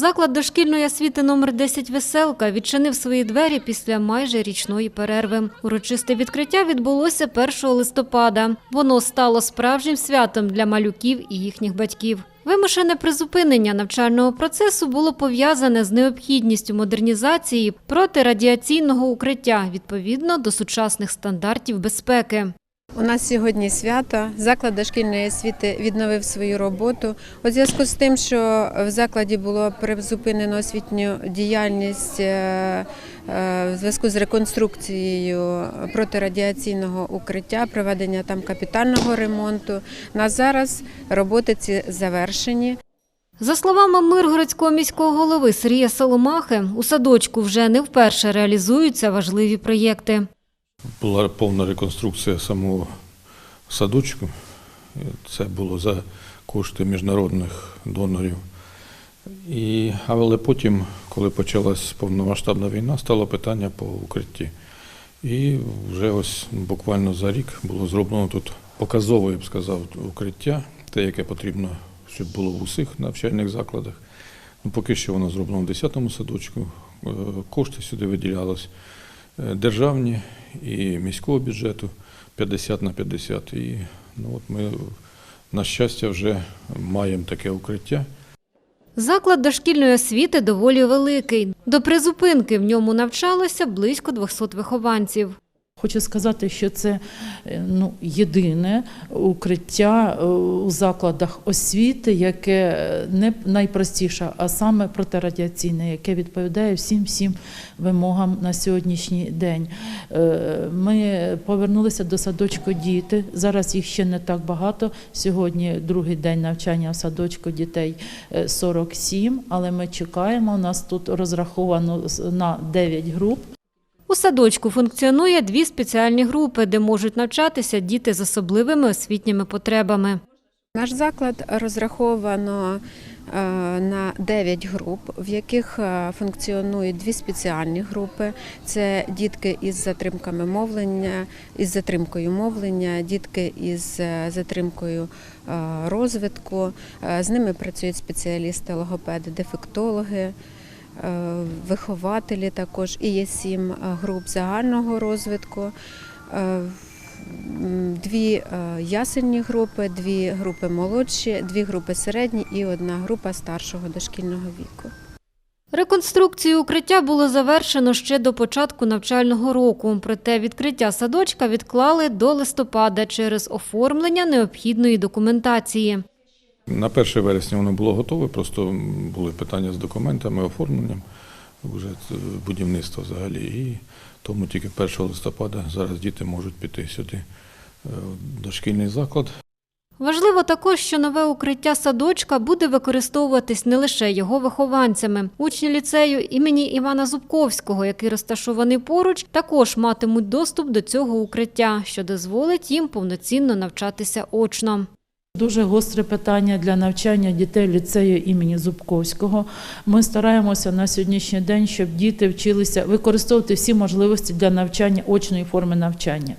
Заклад дошкільної освіти номер 10 «Веселка» відчинив свої двері після майже річної перерви. Урочисте відкриття відбулося 1 листопада. Воно стало справжнім святом для малюків і їхніх батьків. Вимушене призупинення навчального процесу було пов'язане з необхідністю модернізації протирадіаційного укриття відповідно до сучасних стандартів безпеки. У нас сьогодні свято. Заклад дошкільної освіти відновив свою роботу. У зв'язку з тим, що в закладі було призупинено освітню діяльність е, е, в зв'язку з реконструкцією протирадіаційного укриття, проведення там капітального ремонту. На зараз роботи ці завершені. За словами Миргородського міського голови Сергія Соломахи, у садочку вже не вперше реалізуються важливі проєкти. Була повна реконструкція самого садочку. Це було за кошти міжнародних донорів. І, але потім, коли почалась повномасштабна війна, стало питання по укритті. І вже ось буквально за рік було зроблено тут показове, я б сказав, укриття, те, яке потрібно, щоб було в усіх навчальних закладах. Ну, поки що воно зроблено в 10-му садочку. Е, Кошти сюди виділялись державні і міського бюджету 50 на 50. І ну, от ми, на щастя, вже маємо таке укриття. Заклад дошкільної освіти доволі великий. До призупинки в ньому навчалося близько 200 вихованців. Хочу сказати, що це е, ну, єдине укриття е, у закладах освіти, яке е, не найпростіше, а саме протирадіаційне, яке відповідає всім всім вимогам на сьогоднішній день. Ми повернулися до садочку діти. Зараз їх ще не так багато. Сьогодні другий день навчання в садочку дітей е, 47, але ми чекаємо. У нас тут розраховано на 9 груп. У садочку функціонує дві спеціальні групи, де можуть навчатися діти з особливими освітніми потребами. Наш заклад розраховано е, на 9 груп, в яких е, функціонують дві спеціальні групи. Це дітки із затримками мовлення, із затримкою мовлення, дітки із е, затримкою розвитку. З ними працюють спеціалісти, логопеди, дефектологи. Е, Вихователі також і є сім е, груп загального розвитку. Е, дві ясельні групи, дві групи молодші, дві групи середні і одна група старшого дошкільного віку. Реконструкцію укриття було завершено ще до початку навчального року, проте відкриття садочка відклали до листопада через оформлення необхідної документації. На 1 вересня воно було готове, просто були питання з документами, оформленням вже будівництва взагалі. І тому тільки 1 листопада зараз діти можуть піти сюди е, в дошкільний заклад. Важливо також, що нове укриття садочка буде використовуватись не лише його вихованцями. Учні ліцею імені Івана Зубковського, який розташований поруч, також матимуть доступ до цього укриття, що дозволить їм повноцінно навчатися очно. Дуже гостре питання для навчання дітей ліцею імені Зубковського. Ми стараємося на сьогоднішній день, щоб діти вчилися використовувати всі можливості для навчання очної форми навчання.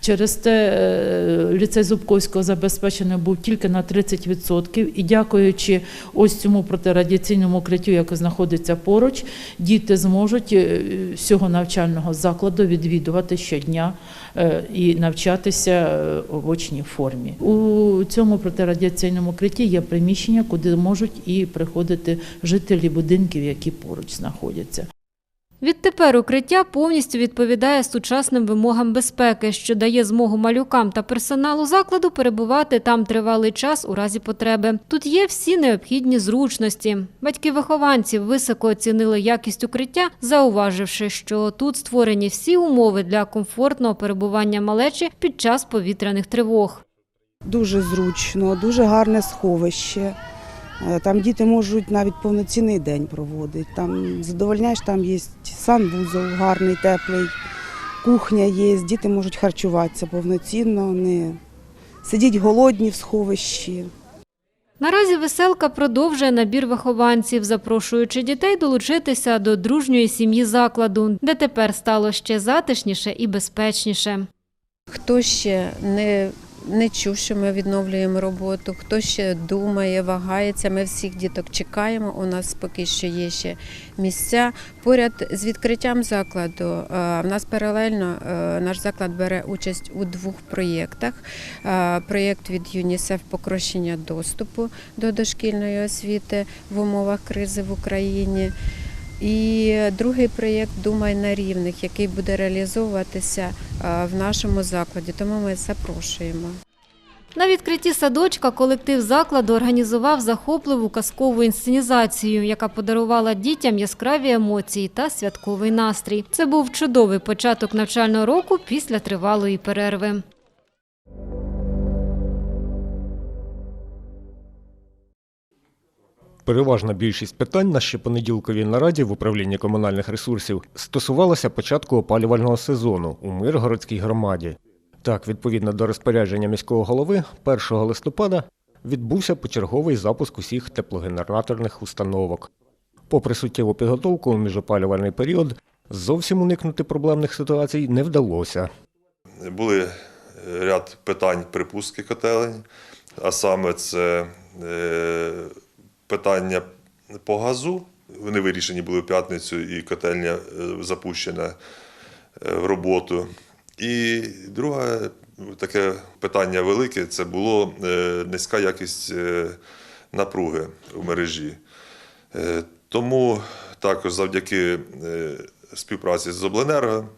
Через те е, ліцей Зубковського забезпечений був тільки на 30%. І дякуючи ось цьому протирадіаційному укриттю, яке знаходиться поруч, діти зможуть е, всього навчального закладу відвідувати щодня е, і навчатися в очній формі. У цьому протирадіаційному укритті є приміщення, куди можуть і приходити жителі будинків, які поруч знаходяться. Відтепер укриття повністю відповідає сучасним вимогам безпеки, що дає змогу малюкам та персоналу закладу перебувати там тривалий час у разі потреби. Тут є всі необхідні зручності. Батьки вихованців високо оцінили якість укриття, зауваживши, що тут створені всі умови для комфортного перебування малечі під час повітряних тривог. Дуже зручно, дуже гарне сховище. Е, Там діти можуть навіть повноцінний день проводити. Там задовольняєш, там є санвузол гарний, теплий, кухня є, діти можуть харчуватися повноцінно, не сидіть голодні в сховищі. Наразі веселка продовжує набір вихованців, запрошуючи дітей долучитися до дружньої сім'ї закладу, де тепер стало ще затишніше і безпечніше. Хто ще не, не чув, що ми відновлюємо роботу, хто ще думає, вагається. Ми всіх діток чекаємо. У нас поки що є ще місця. Поряд з відкриттям закладу е, в нас паралельно е, наш заклад бере участь у двох проєктах. Е, Проєкт від ЮНІСЕФ покращення доступу до дошкільної освіти в умовах кризи в Україні. І другий проєкт Думай на рівних, який буде реалізовуватися е, в нашому закладі. Тому ми запрошуємо. На відкритті садочка колектив закладу організував захопливу казкову інсценізацію, яка подарувала дітям яскраві емоції та святковий настрій. Це був чудовий початок навчального року після тривалої перерви. Переважна більшість питань на щопонеділковій нараді в управлінні комунальних ресурсів стосувалася початку опалювального сезону у Миргородській громаді. Так, відповідно до розпорядження міського голови, 1 листопада відбувся почерговий запуск усіх теплогенераторних установок. Попри суттєву підготовку у міжопалювальний період, зовсім уникнути проблемних ситуацій не вдалося. Були е, ряд питань припустки котелень, а саме це е, питання по газу. Вони вирішені були в п'ятницю, і котельня е, запущена е, в роботу. І друге таке питання велике це було е, низька якість напруги в мережі. Тому також завдяки співпраці з Обленерго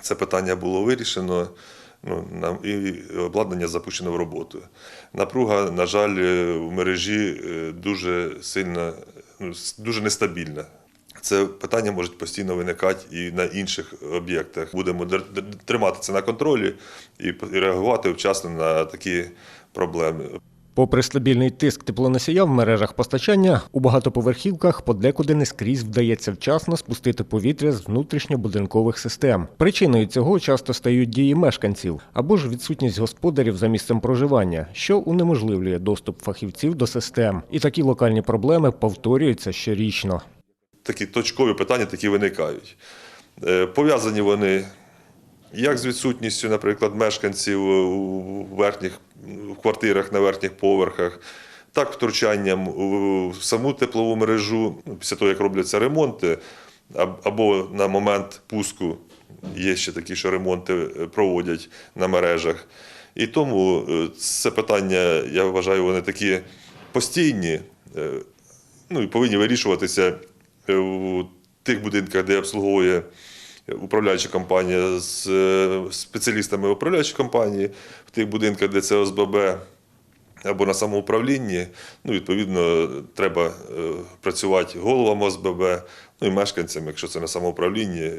це питання було вирішено. Ну, нам- і обладнання запущено в роботу. Напруга, на жаль, е, в мережі е, дуже сильна, ну, дуже нестабільна. Це питання може постійно виникати і на інших об'єктах. Будемо тримати це на контролі і реагувати вчасно на такі проблеми. Попри стабільний тиск теплоносія в мережах постачання, у багатоповерхівках подекуди не скрізь вдається вчасно спустити повітря з внутрішньобудинкових систем. Причиною цього часто стають дії мешканців або ж відсутність господарів за місцем проживання, що унеможливлює доступ фахівців до систем. І такі локальні проблеми повторюються щорічно. такі точкові питання такі виникають. Е, Пов'язані вони як з відсутністю, наприклад, мешканців у верхніх в квартирах на верхніх поверхах, так втручанням у саму теплову мережу ну, після того, як робляться ремонти, або на момент пуску є ще такі, що ремонти е, проводять на мережах. І тому е, це питання, я вважаю, вони такі постійні, е, ну і повинні вирішуватися у тих будинках, де обслуговує управляюча компанія з е, спеціалістами управляючої компанії, в тих будинках, де це ОСББ або на самоуправлінні. Ну, відповідно, треба е, працювати головам ОСББ, ну і мешканцям, якщо це на самоуправлінні,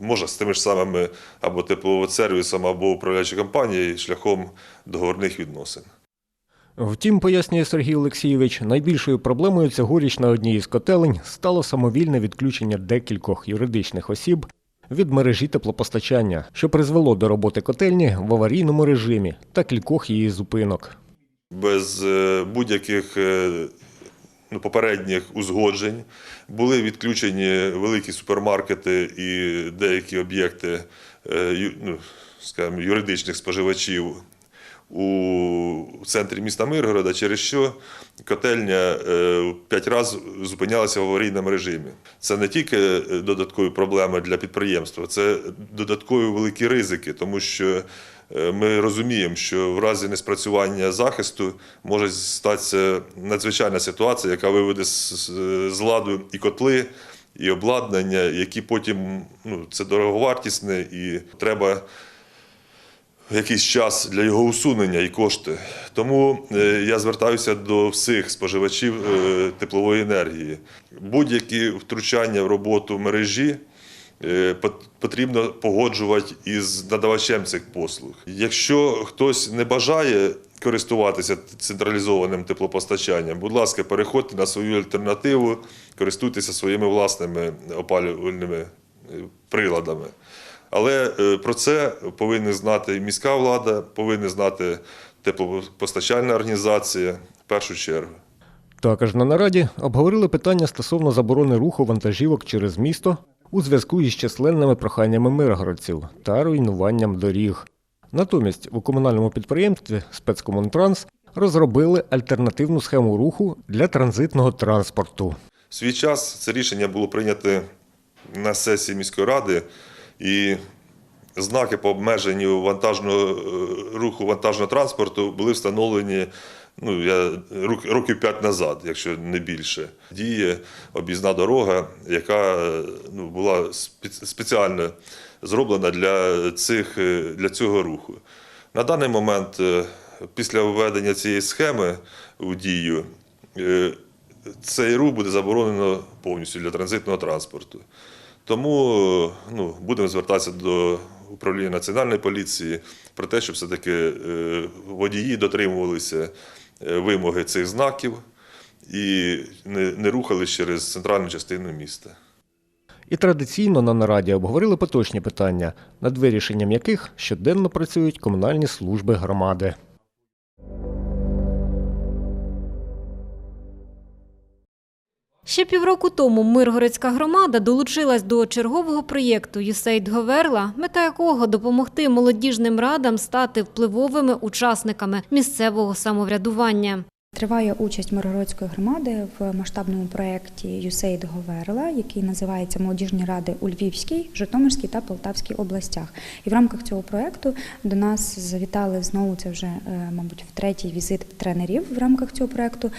може з тими ж самими або тепловодсервісом, або управляючою компанією шляхом договорних відносин. Втім, пояснює Сергій Олексійович, найбільшою проблемою цьогоріч на одній із котелень стало самовільне відключення декількох юридичних осіб від мережі теплопостачання, що призвело до роботи котельні в аварійному режимі та кількох її зупинок. без е, будь-яких е, ну, попередніх узгоджень. Були відключені великі супермаркети і деякі об'єкти е, ну, юридичних споживачів у центрі міста Миргорода, через що котельня е, п'ять разів зупинялася в аварійному режимі. Це не тільки е, додаткові проблеми для підприємства, це додаткові великі ризики, тому що е, ми розуміємо, що в разі неспрацювання захисту може статися надзвичайна ситуація, яка виведе з, ладу і котли, і обладнання, які потім ну, це дороговартісне і треба якийсь час для його усунення і кошти. Тому е, я звертаюся до всіх споживачів е, теплової енергії. Будь-які втручання в роботу мережі е, потрібно погоджувати із надавачем цих послуг. Якщо хтось не бажає користуватися централізованим теплопостачанням, будь ласка, переходьте на свою альтернативу, користуйтеся своїми власними опалювальними приладами. Але е, про це повинні знати міська влада, повинні знати теплопостачальна організація в першу чергу. Також на нараді обговорили питання стосовно заборони руху вантажівок через місто у зв'язку із численними проханнями миргородців та руйнуванням доріг. Натомість у комунальному підприємстві спецкомунтранс розробили альтернативну схему руху для транзитного транспорту. В свій час це рішення було прийнято на сесії міської ради, і знаки по обмеженню вантажного е, руху вантажного транспорту були встановлені ну, я, років п'ять назад, якщо не більше. Діє об'їзна дорога, яка е, ну, була спеціально зроблена для, цих, е, для цього руху. На даний момент, після введення цієї схеми у дію, цей рух буде заборонено повністю для транзитного транспорту. Тому е, ну, будемо звертатися до управління національної поліції про те, щоб все-таки е, водії дотримувалися е, вимоги цих знаків і не, не рухались через центральну частину міста. І традиційно на нараді обговорили поточні питання, над вирішенням яких щоденно працюють комунальні служби громади. Ще півроку тому Миргородська громада долучилась до чергового проєкту «Юсейд Говерла», мета якого допомогти молодіжним радам стати впливовими учасниками місцевого самоврядування. Триває участь Миргородської громади в масштабному проєкті «Юсейд Говерла, який називається Молодіжні ради у Львівській, Житомирській та Полтавській областях. І в рамках цього проєкту до нас завітали знову це вже, е, мабуть, в третій візит тренерів в рамках цього проєкту.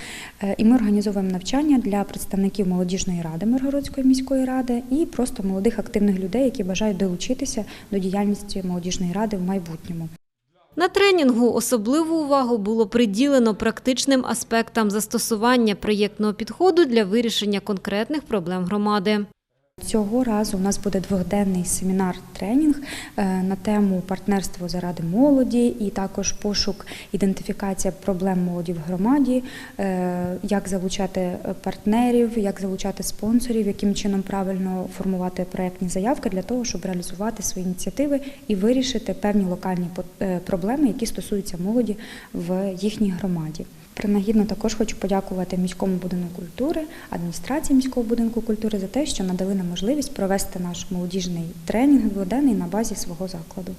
Е, І ми організовуємо навчання для представників молодіжної ради Миргородської міської ради і просто молодих активних людей, які бажають долучитися до діяльності молодіжної ради в майбутньому. На тренінгу особливу увагу було приділено практичним аспектам застосування проєктного підходу для вирішення конкретних проблем громади. Цього разу у нас буде двохденний семінар-тренінг е, на тему партнерство заради молоді і також пошук ідентифікація проблем молоді в громаді, е, як залучати партнерів, як залучати спонсорів, яким чином правильно формувати проектні заявки для того, щоб реалізувати свої ініціативи і вирішити певні локальні е, проблеми, які стосуються молоді в їхній громаді. Принагідно також хочу подякувати міському будинку культури, адміністрації міського будинку культури за те, що надали нам можливість провести наш молодіжний тренінг дводенний на базі свого закладу.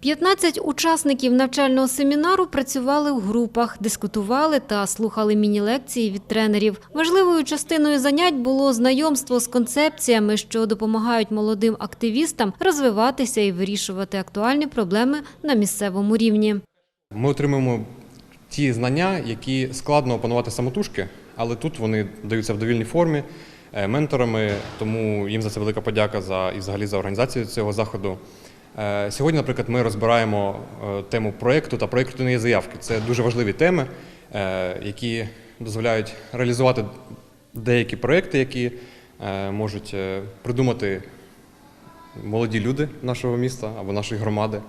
15 учасників навчального семінару працювали в групах, дискутували та слухали міні-лекції від тренерів. Важливою частиною занять було знайомство з концепціями, що допомагають молодим активістам розвиватися і вирішувати актуальні проблеми на місцевому рівні. Ми отримуємо ті знання, які складно опанувати самотужки, але тут вони даються в довільній формі е, менторами, тому їм за це велика подяка за і взагалі за організацію цього заходу. Е, Сьогодні, наприклад, ми розбираємо е, тему проєкту та проєктної заявки. Це дуже важливі теми, які дозволяють реалізувати деякі проєкти, які можуть придумати молоді люди нашого міста або нашої громади.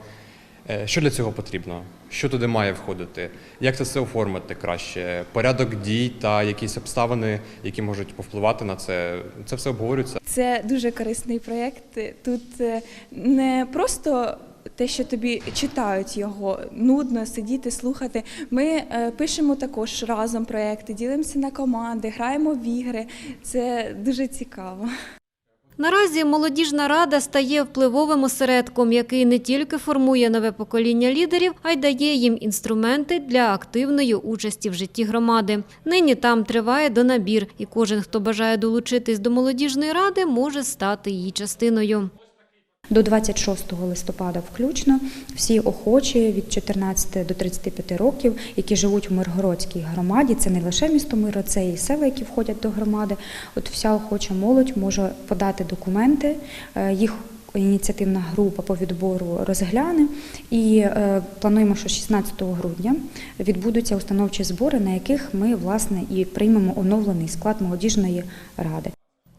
Що для цього потрібно? Що туди має входити? Як це все оформити краще? Порядок дій та якісь обставини, які можуть повпливати на це. Це все обговорюється. Це дуже корисний проєкт. Тут е, не просто те, що тобі читають його, нудно сидіти, слухати. Ми е, пишемо також разом проєкти, ділимося на команди, граємо в ігри. Це дуже цікаво. Наразі молодіжна рада стає впливовим осередком, який не тільки формує нове покоління лідерів, а й дає їм інструменти для активної участі в житті громади. Нині там триває донабір, і кожен, хто бажає долучитись до молодіжної ради, може стати її частиною. До 26 листопада включно всі охочі від 14 до 35 років, які живуть у Миргородській громаді, це не лише місто Миро, це і села, які входять до громади. От вся охоча молодь може подати документи, е, їх ініціативна група по відбору розгляне. І е, плануємо, що 16 грудня відбудуться установчі збори, на яких ми власне і приймемо оновлений склад молодіжної ради.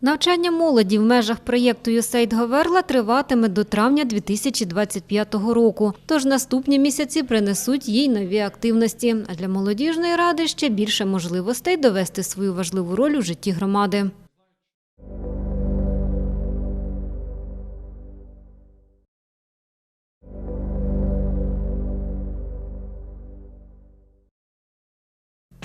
Навчання молоді в межах проєкту «Юсейд Говерла» триватиме до травня 2025 року. Тож наступні місяці принесуть їй нові активності. А для молодіжної ради ще більше можливостей довести свою важливу роль у житті громади.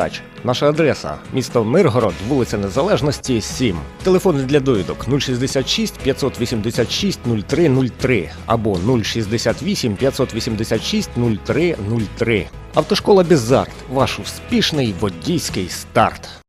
передач. Наша адреса місто Миргород, вулиця Незалежності, 7. Телефони для довідок 066 586 0303 або 068 586 0303. Автошкола Бізарт. Ваш успішний водійський старт.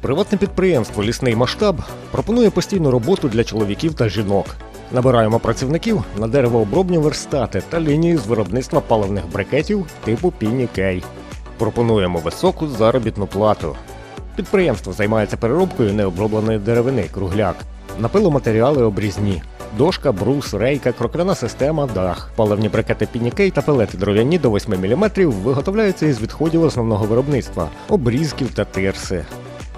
Приватне підприємство Лісний масштаб пропонує постійну роботу для чоловіків та жінок. Набираємо працівників на деревообробні верстати та лінії з виробництва паливних брикетів типу Пінікей. Пропонуємо високу заробітну плату. Підприємство займається переробкою необробленої деревини кругляк, напиломатеріали обрізні, дошка, брус, рейка, крокляна система, дах. Паливні брикети Пінікей та пелети дров'яні до 8 мм виготовляються із відходів основного виробництва, обрізків та тирси.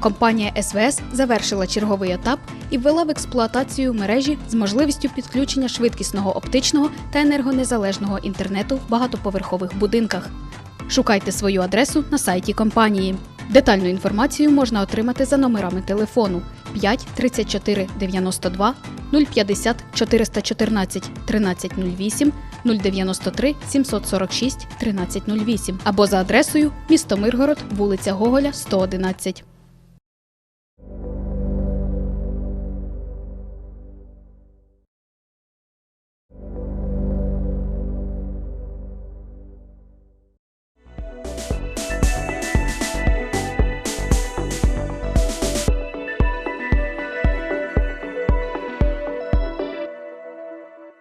компанія СВС завершила черговий етап і ввела в експлуатацію мережі з можливістю підключення швидкісного оптичного та енергонезалежного інтернету в багатоповерхових будинках. Шукайте свою адресу на сайті компанії. Детальну інформацію можна отримати за номерами телефону 5 34 92 050 414 1308 093 746 1308 або за адресою місто Миргород, вулиця Гоголя, 111.